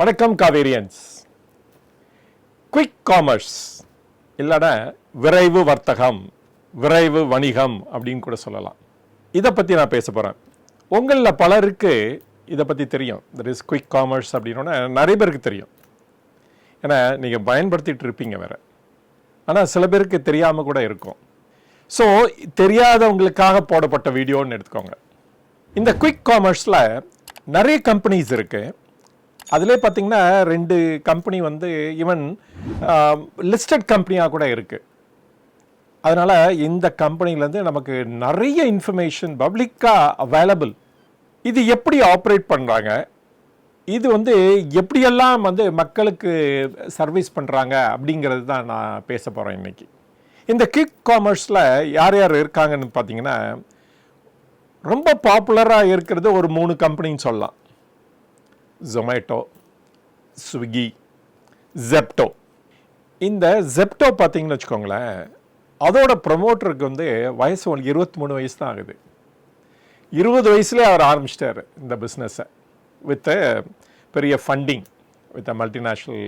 வணக்கம் Kaverians. Quick commerce இல்லைன்னா விரைவு வர்த்தகம் விரைவு வணிகம் அப்படின்னு கூட சொல்லலாம். இதை பற்றி நான் பேச போகிறேன் உங்களில் பலருக்கு இதை பற்றி தெரியும். தட் இஸ் குயிக் காமர்ஸ் அப்படின்னா நிறைய பேருக்கு தெரியும். ஏன்னா நீங்கள் பயன்படுத்திகிட்டு இருப்பீங்க வேறு. ஆனால் சில பேருக்கு தெரியாமல் கூட இருக்கும். ஸோ தெரியாதவங்களுக்காக போடப்பட்ட வீடியோன்னு எடுத்துக்கோங்க. இந்த குயிக் காமர்ஸில் நிறைய கம்பெனிஸ் இருக்குது அதிலே பார்த்தீங்கன்னா ரெண்டு கம்பெனி வந்து ஈவன் லிஸ்டட் கம்பெனியாக கூட இருக்குது அதனால் இந்த கம்பெனிலேருந்து நமக்கு நிறைய இன்ஃபர்மேஷன் பப்ளிக்காக அவைலபிள் இது எப்படி ஆப்ரேட் பண்ணுறாங்க இது வந்து எப்படியெல்லாம் வந்து மக்களுக்கு சர்வீஸ் பண்ணுறாங்க அப்படிங்கிறது தான் நான் பேச போகிறேன் இன்னைக்கு. இந்த கிக் காமர்ஸில் யார் யார் இருக்காங்கன்னு பார்த்தீங்கன்னா ரொம்ப பாப்புலராக இருக்கிறது ஒரு மூணு கம்பெனின்னு சொல்லலாம். ஜொமேட்டோ ஸ்விக்கி ஜெப்டோ இந்த ஜெப்டோ பார்த்தீங்கன்னு வச்சுக்கோங்களேன் அதோட ப்ரொமோட்டருக்கு வந்து வயசு ஒரு இருபத்தி மூணு வயசு தான் ஆகுது. இருபது வயசுலேயே அவர் ஆரம்பிச்சிட்டாரு இந்த பிஸ்னஸை வித் uh, பெரிய ஃபண்டிங் வித் மல்டிநேஷ்னல்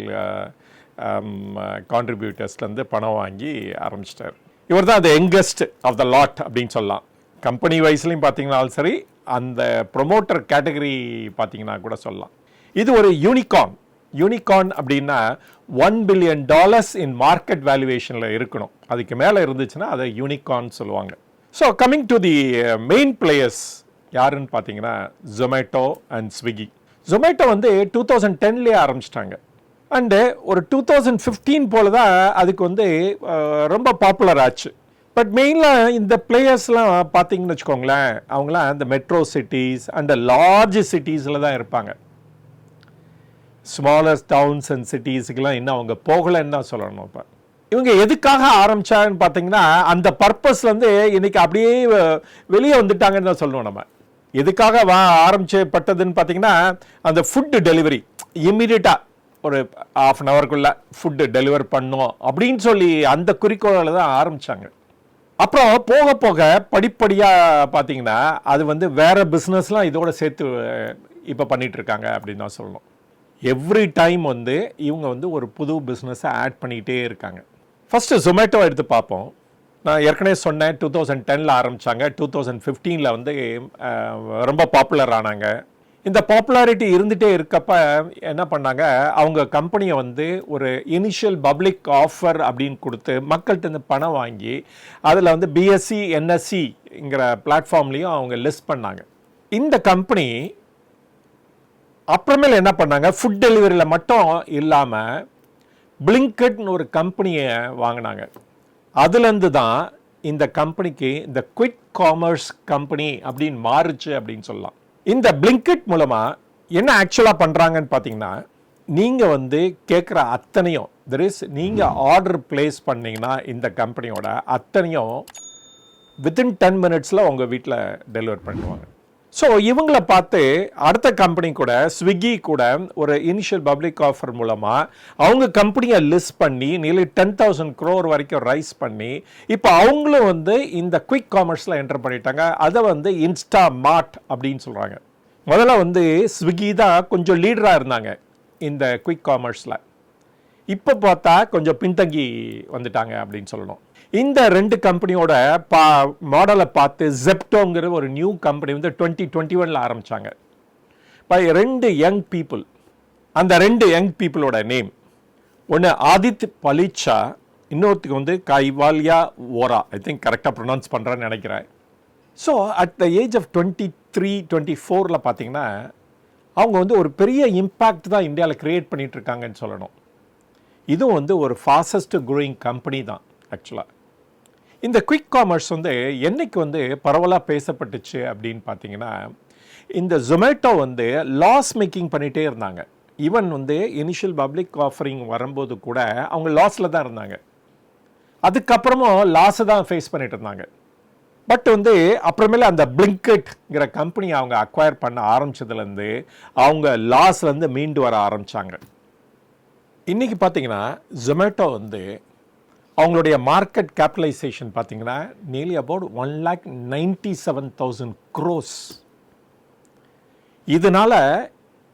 கான்ட்ரிபியூட்டர்ஸ்லேருந்து பணம் வாங்கி ஆரம்பிச்சிட்டார். இவர் தான் அது யங்கஸ்ட் ஆஃப் த லாட் அப்படின்னு சொல்லலாம். கம்பெனி வயசுலையும் பார்த்தீங்கன்னாலும் சரி அந்த ப்ரொமோட்டர் கேட்டகரி பார்த்தீங்கன்னா கூட சொல்லலாம். இது ஒரு யூனிகார்ன் யூனிகார்ன் அப்படின்னா one billion dollars in market வேல்யூவேஷனில் இருக்கணும். அதுக்கு மேலே இருந்துச்சுன்னா அதை யூனிகார்ன் சொல்லுவாங்க. So coming to the main players யாருன்னு பார்த்தீங்கன்னா ஜொமேட்டோ அண்ட் ஸ்விக்கி ஜொமேட்டோ வந்து டூ தௌசண்ட் டென்லேயே ஆரம்பிச்சிட்டாங்க. அண்டு uh, ஒரு டூ தௌசண்ட் ஃபிஃப்டீன் போல தான் அதுக்கு வந்து uh, ரொம்ப பாப்புலர் ஆச்சு. பட் மெயினாக இந்த பிளேயர்ஸ்லாம் பார்த்தீங்கன்னு வச்சுக்கோங்களேன் அவங்களாம் இந்த மெட்ரோ சிட்டிஸ் அண்ட் லார்ஜ் சிட்டிஸில் தான் இருப்பாங்க. ஸ்மாலர் டவுன்ஸ் அண்ட் சிட்டிஸுக்கெல்லாம் இன்னும் அவங்க போகலைன்னு தான் சொல்லணும் இப்போ. இவங்க எதுக்காக ஆரம்பிச்சாங்கன்னு பார்த்தீங்கன்னா அந்த பர்பஸ்லேருந்து இன்னைக்கு அப்படியே வெளியே வந்துட்டாங்கன்னு தான் சொல்லணும் நம்ம. எதுக்காக வா ஆரம்பிச்சப்பட்டதுன்னு பார்த்தீங்கன்னா அந்த ஃபுட்டு டெலிவரி இம்மிடியட்டாக ஒரு ஆஃப் அன் ஹவருக்குள்ள ஃபுட்டு டெலிவர் பண்ணோம் அப்படின்னு சொல்லி அந்த குறிக்கோளில் தான் ஆரம்பிச்சாங்க. அப்புறம் போக போக படிப்படியாக பார்த்தீங்கன்னா அது வந்து வேறு பிஸ்னஸ்லாம் இதோட சேர்த்து இப்போ பண்ணிகிட்ருக்காங்க இருக்காங்க அப்படின்னு தான் சொல்லணும். எவ்ரி டைம் வந்து இவங்க வந்து ஒரு புது பிஸ்னஸை ஆட் பண்ணிக்கிட்டே இருக்காங்க. ஃபஸ்ட்டு ஜொமேட்டோ எடுத்து பார்ப்போம். நான் ஏற்கனவே சொன்னேன் டூ தௌசண்ட் டெனில் ஆரம்பித்தாங்க டூ தௌசண்ட் ஃபிஃப்டீனில் வந்து ரொம்ப பாப்புலர் ஆனாங்க. இந்த பாப்புலாரிட்டி இருந்துகிட்டே இருக்கப்ப என்ன பண்ணாங்க? அவங்க கம்பெனியை வந்து ஒரு இனிஷியல் பப்ளிக் ஆஃபர் அப்படின்னு கொடுத்து மக்கள்கிட்ட இருந்து பணம் வாங்கி அதில் வந்து பிஎஸ்சி என்எஸ்சிங்கிற பிளாட்ஃபார்ம்லேயும் அவங்க லிஸ்ட் பண்ணாங்க. இந்த கம்பெனி அப்புறமேல என்ன பண்ணாங்க? ஃபுட் டெலிவரியில் மட்டும் இல்லாமல் பிளிங்கட்னு ஒரு கம்பெனியை வாங்கினாங்க. அதுலேருந்து தான் இந்த கம்பெனிக்கு இந்த குயிக் காமர்ஸ் கம்பெனி அப்படின்னு மாறுச்சு அப்படின்னு சொல்லலாம். இந்த பிளிங்கட் மூலமாக என்ன ஆக்சுவலாக பண்ணுறாங்கன்னு பார்த்தீங்கன்னா நீங்கள் வந்து கேட்குற அத்தனையும் தெர் இஸ் நீங்கள் ஆர்டர் பிளேஸ் பண்ணீங்கன்னா இந்த கம்பெனியோட அத்தனையும் வித்தின் டென் மினிட்ஸில் உங்கள் வீட்டில் டெலிவர் பண்ணுவாங்க ஸோ இவங்களை பார்த்து அடுத்த கம்பெனி கூட ஸ்விக்கி கூட ஒரு இனிஷியல் பப்ளிக் ஆஃபர் மூலமாக அவங்க கம்பெனியை லிஸ்ட் பண்ணி நியர்லி டென் தௌசண்ட் க்ரோர் வரைக்கும் ரைஸ் பண்ணி இப்போ அவங்களும் வந்து இந்த குயிக் காமர்ஸில் என்டர் பண்ணிட்டாங்க. அதை வந்து இன்ஸ்டா மார்ட் அப்படின்னு சொல்கிறாங்க முதல்ல வந்து ஸ்விக்கி தான் கொஞ்சம் லீடராக இருந்தாங்க இந்த குயிக் காமர்ஸில் இப்போ பார்த்தா கொஞ்சம் பின்தங்கி வந்துட்டாங்க அப்படின்னு சொல்லணும். இந்த ரெண்டு கம்பெனியோட பா மாடலை பார்த்து ஜெப்டோங்கிற ஒரு நியூ கம்பெனி வந்து டுவெண்ட்டி டுவெண்ட்டி ஒனில் ஆரம்பித்தாங்க பை ரெண்டு யங் பீப்புள் அந்த ரெண்டு யங் பீப்புளோட நேம் ஒன்று ஆதித் பலிச்சா இன்னொருத்துக்கு வந்து கைவாலியா ஓரா ஐ திங்க் கரெக்டாக ப்ரொனவுன்ஸ் பண்ணுறேன்னு நினைக்கிறேன். So at the age of twenty three twenty ஃபோரில் பார்த்தீங்கன்னா அவங்க வந்து ஒரு பெரிய இம்பேக்ட் தான் இந்தியாவில் க்ரியேட் பண்ணிகிட்ருக்காங்கன்னு சொல்லணும். இதுவும் வந்து ஒரு ஃபாஸ்டஸ்ட் க்ரோயிங் கம்பெனி தான் ஆக்சுவலாக இந்த குயிக் காமர்ஸ் வந்து என்னைக்கு வந்து பரவலாக பேசப்பட்டுச்சு அப்படின்னு பார்த்தீங்கன்னா இந்த ஜொமேட்டோ வந்து லாஸ் மேக்கிங் பண்ணிகிட்டே இருந்தாங்க. ஈவன் வந்து இனிஷியல் பப்ளிக் ஆஃபரிங் வரும்போது கூட அவங்க லாஸில் தான் இருந்தாங்க. அதுக்கப்புறமும் லாஸை தான் ஃபேஸ் பண்ணிட்டு இருந்தாங்க. பட் வந்து அப்புறமேல அந்த பிளிங்கட்ங்கிற கம்பெனி அவங்க அக்வயர் பண்ண ஆரம்பிச்சதுலேருந்து அவங்க லாஸ்லேருந்து மீண்டு வர ஆரம்பித்தாங்க இன்றைக்கி பார்த்தீங்கன்னா ஜொமேட்டோ வந்து அவங்களுடைய மார்க்கெட் கேபிட்டலைசேஷன் பார்த்தீங்கன்னா nearly about one lakh ninety seven thousand crores இதனால்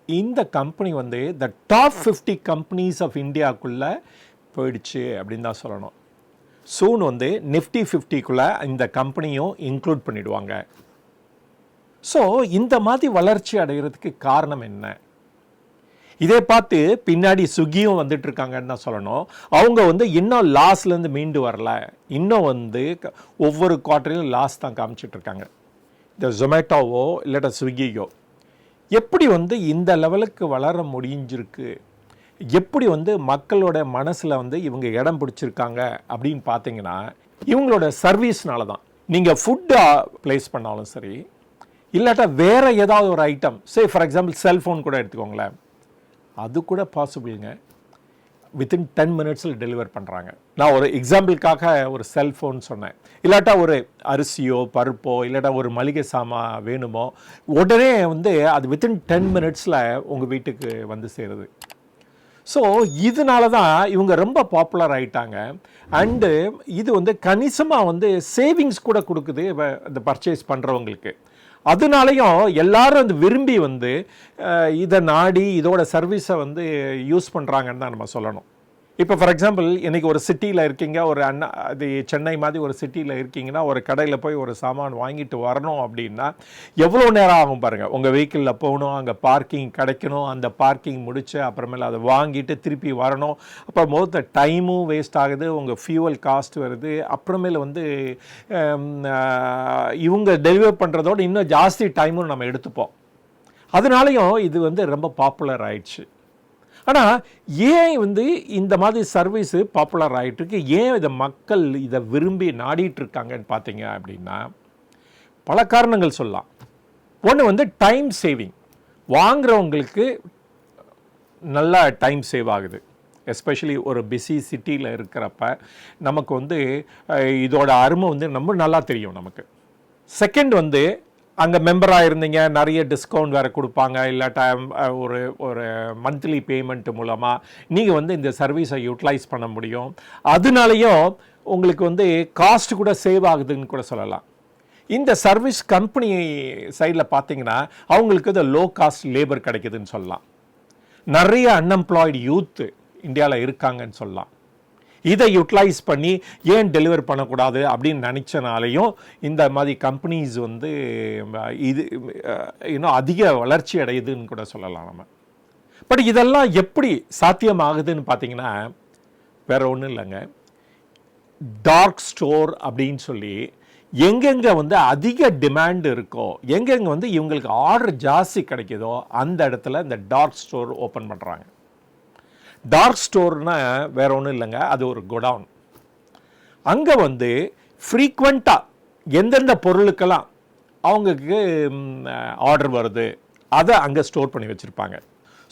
இந்த கம்பெனி வந்து the top fifty companies of இந்தியாவுக்குள்ளே போயிடுச்சு அப்படின்னு தான் சொல்லணும். சூன் வந்து நிஃப்டி ஃபிஃப்டிக்குள்ளே இந்த கம்பெனியும் இன்க்ளூட் பண்ணிடுவாங்க. ஸோ இந்த மாதிரி வளர்ச்சி அடைகிறதுக்கு காரணம் என்ன? இதே பார்த்து பின்னாடி சுகியும் வந்துட்டு இருக்காங்கன்னு தான் சொல்லணும். அவங்க வந்து இன்னும் லாஸ்லேருந்து மீண்டு வரல. இன்னும் வந்து ஒவ்வொரு குவார்ட்டரையும் லாஸ் தான் காமிச்சிட்டு இருக்காங்க இந்த ஜொமேட்டோவோ இல்லாட்ட ஸ்விக்கியோ எப்படி வந்து இந்த லெவலுக்கு வளர முடிஞ்சிருக்கு? எப்படி வந்து மக்களோட மனசில் வந்து இவங்க இடம் பிடிச்சிருக்காங்க அப்படின்னு பார்த்தீங்கன்னா இவங்களோட சர்வீஸ்னால தான். நீங்கள் ஃபுட்டை ப்ளேஸ் பண்ணாலும் சரி இல்லாட்டா வேறு ஏதாவது ஒரு item say for example cellphone கூட எடுத்துக்கோங்களேன். அது கூட பாசிபிளுங்க வித்தின் டென் மினிட்ஸில் டெலிவர் பண்ணுறாங்க நான் ஒரு எக்ஸாம்பிளுக்காக ஒரு செல்ஃபோன் சொன்னேன். இல்லாட்டா ஒரு அரிசியோ பருப்போ இல்லாட்டா ஒரு மளிகை சாமான் வேணுமோ உடனே வந்து அது வித்தின் டென் மினிட்ஸில் உங்கள் வீட்டுக்கு வந்து சேருது. ஸோ இதனால தான் இவங்க ரொம்ப பாப்புலர் ஆகிட்டாங்க அண்டு இது வந்து கணிசமாக வந்து சேவிங்ஸ் கூட கொடுக்குது வ- இந்த பர்ச்சேஸ் பண்ணுறவங்களுக்கு அதனாலையும் எல்லாரும் வந்து விரும்பி வந்து இதை நாடி இதோட சர்வீஸை வந்து யூஸ் பண்ணுறாங்கன்னு தான் நம்ம சொல்லணும். இப்போ ஃபார் எக்ஸாம்பிள் இன்றைக்கி ஒரு சிட்டியில் இருக்கீங்க ஒரு அண்ணா அது சென்னை மாதிரி ஒரு சிட்டியில் இருக்கீங்கன்னா ஒரு கடையில் போய் ஒரு சாமான் வாங்கிட்டு வரணும் அப்படின்னா எவ்வளோ நேரம் ஆகும் பாருங்கள் உங்கள் வெஹிக்கிளில் போகணும் அங்கே பார்க்கிங் கிடைக்கணும் அந்த பார்க்கிங் முடிச்சு அப்புறமேல அதை வாங்கிட்டு திருப்பி வரணும். அப்புறம் மொத்த டைமும் வேஸ்ட் ஆகுது உங்கள் ஃபியூவல் காஸ்ட் வருது. அப்புறமேல வந்து இவங்க டெலிவர் பண்ணுறதோட இன்னும் ஜாஸ்தி டைமும் நம்ம எடுத்துப்போம். அதனாலையும் இது வந்து ரொம்ப பாப்புலர் ஆயிடுச்சு. ஆனால் ஏன் வந்து இந்த மாதிரி சர்வீஸு பாப்புலர் ஆகிட்டுருக்கு ஏன் இதை மக்கள் இதை விரும்பி நாடிட்டுருக்காங்கன்னு பார்த்தீங்க அப்படின்னா பல காரணங்கள் சொல்லலாம். ஒன்று வந்து டைம் சேவிங் வாங்குறவங்களுக்கு நல்லா டைம் சேவ் ஆகுது. எஸ்பெஷலி ஒரு பிஸி சிட்டியில் இருக்கிறப்ப நமக்கு வந்து இதோட அருமை வந்து ரொம்ப நல்லா தெரியும் நமக்கு. செகண்ட் வந்து அங்கே மெம்பராக இருந்தீங்க நிறைய டிஸ்கவுண்ட் வேறு கொடுப்பாங்க இல்லாட்டா ஒரு ஒரு மந்த்லி பேமெண்ட் மூலமாக நீங்கள் வந்து இந்த சர்வீஸை யூட்டிலைஸ் பண்ண முடியும். அதனாலையும் உங்களுக்கு வந்து காஸ்ட் கூட சேவ் ஆகுதுன்னு கூட சொல்லலாம். இந்த சர்வீஸ் கம்பெனி சைடில் பார்த்தீங்கன்னா அவங்களுக்கு இந்த லோ காஸ்ட் லேபர் கிடைக்குதுன்னு சொல்லலாம். நிறைய அன்எம்ப்ளாய்டு யூத் இந்தியாவில் இருக்காங்கன்னு சொல்லலாம். இதை யூட்டிலைஸ் பண்ணி ஏன் டெலிவர் பண்ணக்கூடாது அப்படின்னு நினச்சனாலையும் இந்த மாதிரி கம்பெனிஸ் வந்து இது இன்னும் அதிக வளர்ச்சி அடையுதுன்னு கூட சொல்லலாம் நம்ம. பட் இதெல்லாம் எப்படி சாத்தியமாகுதுன்னு பார்த்தீங்கன்னா வேற ஒன்றும் இல்லைங்க. டார்க் ஸ்டோர் அப்படின்னு சொல்லி எங்கெங்கே வந்து அதிக டிமாண்ட் இருக்கோ எங்கெங்கே வந்து இவங்களுக்கு ஆர்டர் ஜாஸ்தி கிடைக்குதோ அந்த இடத்துல இந்த டார்க் ஸ்டோர் ஓப்பன் பண்ணுறாங்க டார்க் ஸ்டோர்னா வேற ஒன்றும் இல்லைங்க அது ஒரு குடவுன் அங்கே வந்து ஃப்ரீக்வெண்ட்டாக எந்தெந்த பொருளுக்கெல்லாம் அவங்களுக்கு ஆர்டர் வருது அதை அங்கே ஸ்டோர் பண்ணி வச்சுருப்பாங்க.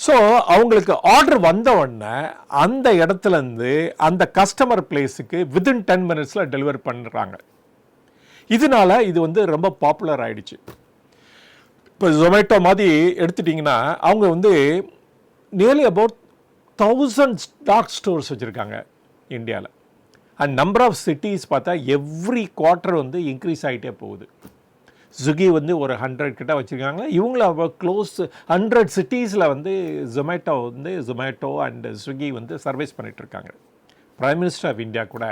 ஸோ அவங்களுக்கு ஆர்டர் வந்த உடனே அந்த இடத்துலேருந்து அந்த கஸ்டமர் பிளேஸுக்கு வித்தின் டென் மினிட்ஸில் டெலிவர் பண்ணுறாங்க இதனால இது வந்து ரொம்ப பாப்புலர் ஆகிடுச்சு இப்போ ஜொமேட்டோ மாதிரி எடுத்துட்டிங்கன்னா அவங்க வந்து nearly about thousand stock stores வச்சுருக்காங்க இந்தியாவில் அண்ட் நம்பர் ஆஃப் சிட்டிஸ் பார்த்தா எவ்ரி குவார்ட்டர் வந்து இன்க்ரீஸ் ஆகிட்டே போகுது. ஸ்விக்கி வந்து ஒரு ஹண்ட்ரட் கிட்ட வச்சுருக்காங்க. இவங்கள க்ளோஸ் ஹண்ட்ரட் சிட்டிஸில் வந்து ஜொமேட்டோ வந்து ஜொமேட்டோ அண்ட் ஸ்விக்கி வந்து சர்வீஸ் பண்ணிகிட்ருக்காங்க இருக்காங்க. மினிஸ்டர் ஆஃப் இந்தியா கூட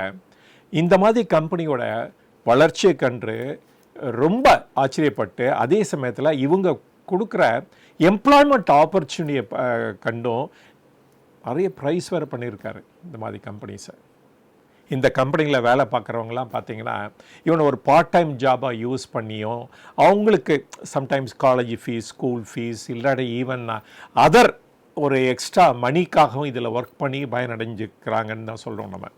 இந்த மாதிரி கம்பெனியோட வளர்ச்சியை கண்டு ரொம்ப ஆச்சரியப்பட்டு அதே சமயத்தில் இவங்க கொடுக்குற எம்ப்ளாய்மெண்ட் ஆப்பர்ச்சுனிட்டியை கண்டும் நிறைய ப்ரைஸ் வேறு பண்ணியிருக்காரு இந்த மாதிரி கம்பெனிஸை இந்த கம்பெனியில் வேலை பார்க்குறவங்களாம் பார்த்தீங்கன்னா இவனை ஒரு பார்ட் டைம் ஜாபாக யூஸ் பண்ணியும் அவங்களுக்கு sometimes college fees school fees இல்லாட்டி ஈவன் அதர் ஒரு எக்ஸ்ட்ரா மணிக்காகவும் இதில் ஒர்க் பண்ணி பயனடைஞ்சுக்கிறாங்கன்னு தான் சொல்கிறோம் நம்ம.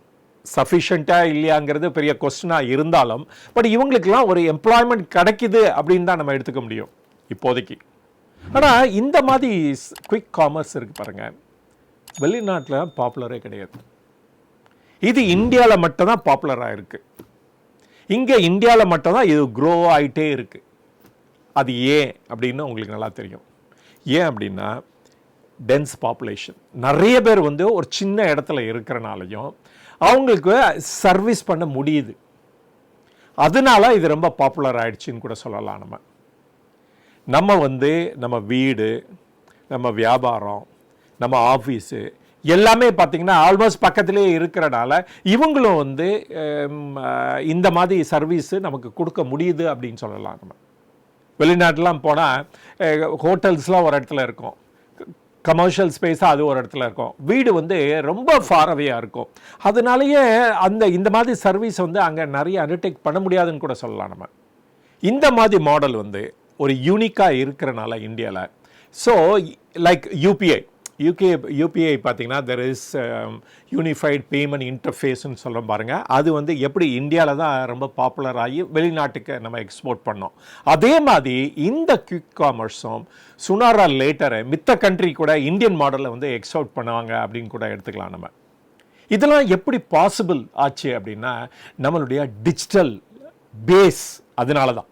சஃபிஷியண்ட்டாக இல்லையாங்கிறது பெரிய கொஸ்டினாக இருந்தாலும் பட் இவங்களுக்கெல்லாம் ஒரு எம்ப்ளாய்மெண்ட் கிடைக்குது அப்படின்னு தான் நம்ம எடுத்துக்க முடியும் இப்போதைக்கு. ஆனால் இந்த மாதிரி குயிக் காமர்ஸ் இருக்குது பாருங்கள் வெளிநாட்டில் பாப்புலரே கிடையாது. இது இந்தியாவில் மட்டும்தான் பாப்புலராக இருக்குது இங்கே இந்தியாவில் மட்டும்தான் இது க்ரோ ஆகிட்டே இருக்குது அது ஏன் அப்படின்னு உங்களுக்கு நல்லா தெரியும். ஏன் அப்படின்னா டென்ஸ் பாப்புலேஷன் நிறைய பேர் வந்து ஒரு சின்ன இடத்துல இருக்கிறனாலையும் அவங்களுக்கு சர்வீஸ் பண்ண முடியுது. அதனால இது ரொம்ப பாப்புலர் ஆயிடுச்சுன்னு கூட சொல்லலாம் நம்ம. நம்ம வந்து நம்ம வீடு நம்ம வியாபாரம் நம்ம ஆஃபீஸு எல்லாமே பார்த்திங்கன்னா ஆல்மோஸ்ட் பக்கத்துலேயே இருக்கிறனால இவங்களும் வந்து இந்த மாதிரி சர்வீஸு நமக்கு கொடுக்க முடியுது அப்படின்னு சொல்லலாம் நம்ம. வெளிநாட்டெலாம் போனால் ஹோட்டல்ஸ்லாம் ஒரு இடத்துல இருக்கும். கமர்ஷியல் ஸ்பேஸாக அது ஒரு இடத்துல இருக்கும். வீடு வந்து ரொம்ப ஃபாரவையாக இருக்கும். அதனாலேயே அந்த இந்த மாதிரி சர்வீஸ் வந்து அங்கே நிறைய அண்டர்டேக் பண்ண முடியாதுன்னு கூட சொல்லலாம் நம்ம. இந்த மாதிரி மாடல் வந்து ஒரு யூனிக்காக இருக்கிறனால இந்தியாவில் so like UPI UK UPI பார்த்தீங்கன்னா தெர் இஸ் யூனிஃபைட் பேமெண்ட் இன்டர்ஃபேஸ்னு சொல்ல பாருங்கள் அது வந்து எப்படி இந்தியாவில் தான் ரொம்ப பாப்புலர் ஆகி வெளிநாட்டுக்கு நம்ம எக்ஸ்போர்ட் பண்ணோம். அதே மாதிரி இந்த குவிக் காமர்ஸும் சுனாரா லேட்டரை மித்த கண்ட்ரி கூட இந்தியன் மாடலில் வந்து எக்ஸ்போர்ட் பண்ணுவாங்க அப்படின்னு கூட எடுத்துக்கலாம் நம்ம. இதெல்லாம் எப்படி பாசிபிள் ஆச்சு அப்படின்னா நம்மளுடைய டிஜிட்டல் பேஸ் அதனால தான்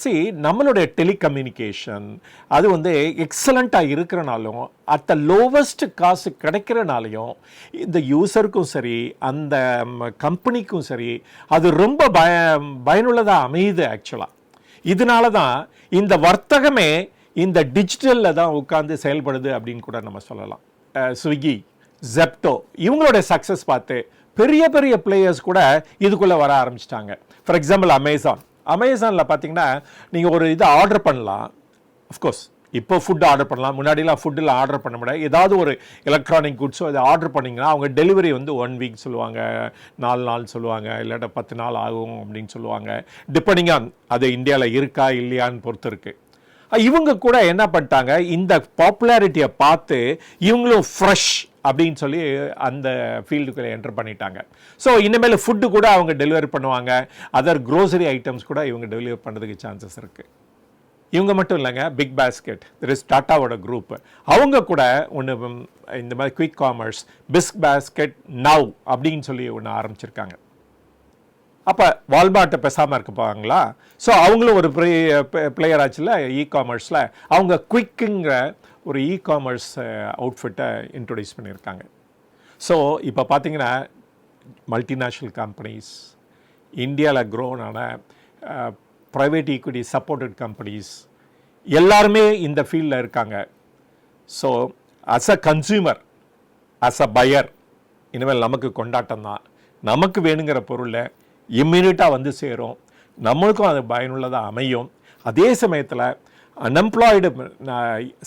சி நம்மளுடைய டெலிகம்யூனிகேஷன் அது வந்து எக்ஸலண்ட்டாக இருக்கிறனாலும் அட் த லோவஸ்ட் காசு கிடைக்கிறனாலையும் இந்த யூசருக்கும் சரி அந்த கம்பெனிக்கும் சரி அது ரொம்ப பய பயனுள்ளதாக அமையுது ஆக்சுவலாக இதனால தான் இந்த வர்த்தகமே இந்த டிஜிட்டலில் தான் உட்காந்து செயல்படுது அப்படின்னு கூட நம்ம சொல்லலாம். ஸ்விக்கி ஜெப்டோ இவங்களோட சக்ஸஸ் பார்த்து பெரிய பெரிய பிளேயர்ஸ் கூட இதுக்குள்ளே வர ஆரம்பிச்சிட்டாங்க. ஃபார் எக்ஸாம்பிள் அமேசான் அமேசானில் பார்த்தீங்கன்னா நீங்கள் ஒரு இது ஆர்டர் பண்ணலாம். அஃப்கோர்ஸ் இப்போ ஃபுட் ஆர்டர் பண்ணலாம். முன்னாடிலாம் ஃபுட்டில் ஆர்டர் பண்ண முடியாது. ஏதாவது ஒரு எலக்ட்ரானிக் குட்ஸோ இதை ஆர்டர் பண்ணிங்கன்னா அவங்க டெலிவரி வந்து ஒன் வீக் சொல்லுவாங்க நாலு நாள் சொல்லுவாங்க இல்லாட்ட பத்து நாள் ஆகும் அப்படின்னு சொல்லுவாங்க. டிபெண்டிங் ஆன் அது இந்தியாவில் இருக்கா இல்லையான்னு பொறுத்து இருக்குது இவங்க கூட என்ன பண்ணிட்டாங்க இந்த பாப்புலாரிட்டியை பார்த்து இவங்களும் ஃப்ரெஷ் அப்படின்னு சொல்லி அந்த ஃபீல்டுக்குள்ளே என்டர் பண்ணிட்டாங்க. ஸோ இனிமேல் ஃபுட்டு கூட அவங்க டெலிவரி பண்ணுவாங்க. அதர் க்ரோசரி ஐட்டம்ஸ் கூட இவங்க டெலிவரி பண்ணுறதுக்கு சான்சஸ் இருக்குது இவங்க மட்டும் இல்லைங்க பிக் பாஸ்கெட் திர் இஸ் டாட்டாவோட குரூப் அவங்க கூட ஒன்று இந்த மாதிரி quick commerce Big Basket now அப்படின்னு சொல்லி ஒன்று ஆரம்பிச்சிருக்காங்க. அப்போ வால்மார்ட்டை பேசாமல் இருக்க போவாங்களா ஸோ அவங்களும் ஒரு பிளேயர் ஆச்சுல இ காமர்ஸில் அவங்க குயிக்குங்கிற ஒரு இ காமர்ஸ் அவுட்ஃபிட்டை இன்ட்ரொடியூஸ் பண்ணியிருக்காங்க. ஸோ இப்போ பார்த்தீங்கன்னா மல்டிநேஷ்னல் கம்பெனிஸ் இந்தியாவில் க்ரோன் ஆன ப்ரைவேட் ஈக்விட்டி சப்போர்ட்டட் கம்பெனிஸ் எல்லாருமே இந்த ஃபீல்டில் இருக்காங்க. So as a consumer as a buyer இனிமேல் நமக்கு கொண்டாட்டம் தான். நமக்கு வேணுங்கிற பொருளை இம்மிடியட்டாக வந்து சேரும். நம்மளுக்கும் அது பயனுள்ளதாக அமையும். அதே சமயத்தில் unemployed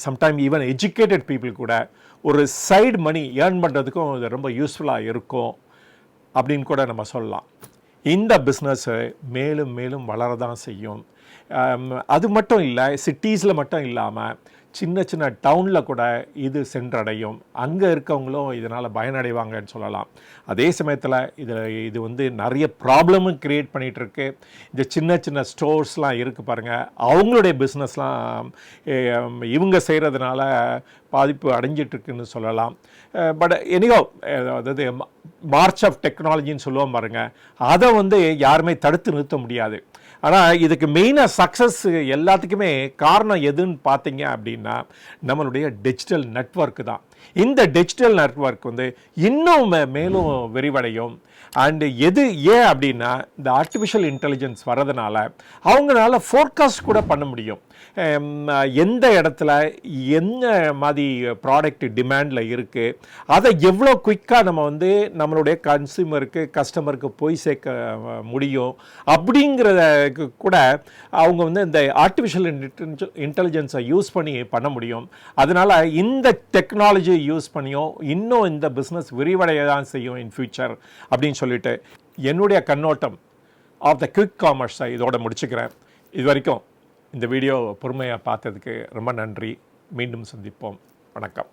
sometime even educated people கூட ஒரு சைடு மணி ஏர்ன் பண்ணுறதுக்கும் இது ரொம்ப யூஸ்ஃபுல்லாக இருக்கும் அப்படின்னு கூட நம்ம சொல்லலாம். இந்த பிஸ்னஸ்ஸு மேலும் மேலும் வளர தான் செய்யும் அது மட்டும் இல்லை சிட்டிஸில் மட்டும் இல்லாமல் சின்ன சின்ன டவுனில் கூட இது சென்றடையும். அங்கே இருக்கவங்களும் இதனால் பயனடைவாங்கன்னு சொல்லலாம். அதே சமயத்தில் இதில் இது வந்து நிறைய ப்ராப்ளமும் க்ரியேட் பண்ணிகிட்ருக்கு இந்த சின்ன சின்ன ஸ்டோர்ஸ்லாம் இருக்குது பாருங்கள் அவங்களுடைய பிஸ்னஸ்லாம் இவங்க செய்கிறதுனால பாதிப்பு அடைஞ்சிட்ருக்குன்னு சொல்லலாம். பட் எனிகோ அதாவது மார்ச் ஆஃப் டெக்னாலஜின்னு சொல்லுவோம் பாருங்கள் அதை வந்து யாருமே தடுத்து நிறுத்த முடியாது. ஆனால் இதுக்கு மெயினாக சக்ஸஸ் எல்லாத்துக்குமே காரணம் எதுன்னு பார்த்தீங்க அப்படின்னா நம்மளுடைய டிஜிட்டல் நெட்ஒர்க் தான். இந்த டிஜிட்டல் நெட்ஒர்க் வந்து இன்னும் மே- மேலும் விரிவடையும். அண்டு எது ஏன் அப்படின்னா இந்த ஆர்டிஃபிஷியல் இன்டெலிஜென்ஸ் வரதுனால அவங்களால ஃபோர்காஸ்ட் கூட பண்ண முடியும். எந்த இடத்துல என்ன மாதிரி ப்ராடக்ட் டிமாண்டில் இருக்குது அதை எவ்வளோ குயிக்காக நம்ம வந்து நம்மளுடைய கன்சியூமருக்கு கஸ்டமருக்கு போய் சேர்க்க முடியும். அப்படிங்கிறத கூட அவங்க வந்து இந்த ஆர்டிஃபிஷியல் இன்டெலிஜென்ஸை யூஸ் பண்ணி பண்ண முடியும். அதனால் இந்த டெக்னாலஜி யூஸ் பண்ணியும் இன்னும் இந்த பிஸ்னஸ் விரிவடைய தான் செய்யும் இன் ஃபியூச்சர் அப்படின்னு சொல்லிட்டு என்னுடைய கண்ணோட்டம் ஆஃப் த குவிக் காமர்ஸை இதோட முடிச்சுக்கிறேன். இது வரைக்கும் இந்த வீடியோ பொறுமையாக பார்த்ததுக்கு ரொம்ப நன்றி. மீண்டும் சந்திப்போம். வணக்கம்.